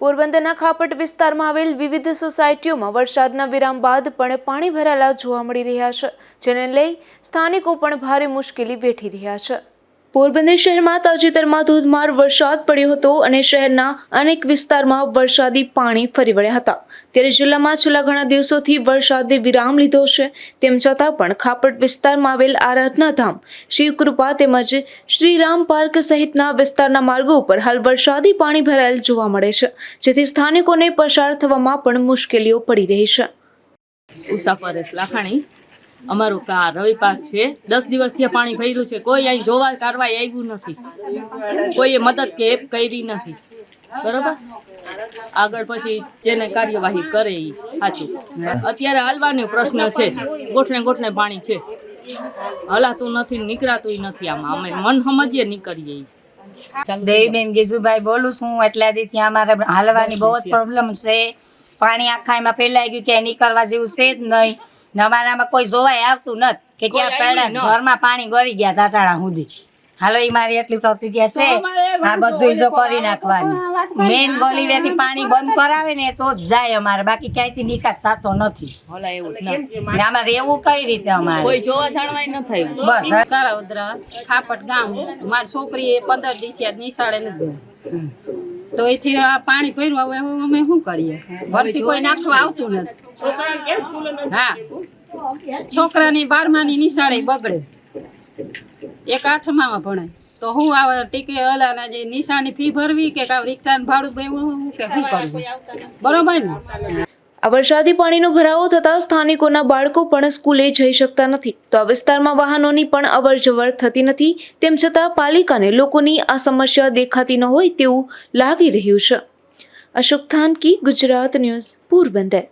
પોરબંદરના ખાપટ વિસ્તારમાં આવેલ વિવિધ સોસાયટીઓમાં વરસાદના વિરામ બાદ પણ પાણી ભરાયેલા જોવા મળી રહ્યા છે, જેને લઈ સ્થાનિકો પણ ભારે મુશ્કેલી વેઠી રહ્યા છે. પોરબંદર શહેરમાં તાજેતરમાં ધોધમાર વરસાદ પડ્યો હતો અને શહેરના અનેક વિસ્તારમાં વરસાદી પાણી ફરી વળ્યા હતા. ત્યારે જિલ્લામાં છેલ્લા ઘણા દિવસોથી વરસાદે વિરામ લીધો છે. તેમ છતાં પણ ખાપટ વિસ્તારમાં આવેલ આરાધના ધામ શિવકૃપા તેમજ શ્રીરામ પાર્ક સહિતના વિસ્તારના માર્ગો ઉપર હાલ વરસાદી પાણી ભરાયેલ જોવા મળે છે. જેથી સ્થાનિકોને પસાર થવામાં પણ મુશ્કેલીઓ પડી રહી છે. ઉષા પરેશ અમારું કા રવિ પાક છે. દસ દિવસથી પાણી ભર્યું છે. કોઈ અહીં જોવા કાઢવા આવ્યું નથી. કોઈએ મદદ કે કરી નથી. બરોબર? આગળ પછી જેને કાર્યવાહી કરે એ સાચું. અત્યારે હાલવાનો પ્રશ્ન છે. ગોઠને ગોઠને પાણી છે. હલાતું નથી નીકળાતું નથી આમાં. અમે મન સમજીએ નીકળીએ. દેવીબેન ગીજુભાઈ બોલું છું. એટલે દી ત્યાં અમારે હાલવાની બહુ જ પ્રોબ્લેમ છે. પાણી આખા એમાં ફેલાઈ ગયું કે નીકળવા જેવું છે જ નહીં. ને અમારામાં કોઈ જોવાય આવતું નથી કે ત્યાં ક્યાં આવ્યું ઘરમાં પાણી ગળી ગયા તાટાળા સુધી. હાલો એ મારી એટલી પ્રતિક્રિયા છે. આ બધું જો કરી નાખવાની. મેન ગોલીવેથી પાણી બંધ કરાવે ને તો જ જાય અમારે. બાકી ક્યાંયથી નિકાસ થતો નથી. એવું ને. આમાં રહેવું કઈ રીતે અમારે? કોઈ જોવા જાણવાય ન થયું. બસ કરાવદ્રા ખાપટ ગામ. મારી છોકરી એ પંદર દી થયા નિશાળે નથી તો એથી આ પાણી ભર્યું હવે અમે શું કરીએ? ભરતી કોઈ નાખવા આવતું નથી. હા. છોકરાની બારમાની નિશાળે બગડે. એક આઠમામાં ભણે તો હું આવા ટીકે અલાના જે નિશાની ફી ભરવી કે કાં રિક્ષાનું ભાડું ભરવું કે શું કરવું બરોબર ને? આ વરસાદી પાણીનો ભરાવો થતાં સ્થાનિકોના બાળકો પણ સ્કૂલે જઈ શકતા નથી. તો આ વિસ્તારમાં વાહનોની પણ અવરજવર થતી નથી. તેમ છતાં પાલિકાને લોકોની આ સમસ્યા દેખાતી ન હોય તેવું લાગી રહ્યું છે. અશોક થાનકી, ગુજરાત ન્યૂઝ, પોરબંદર.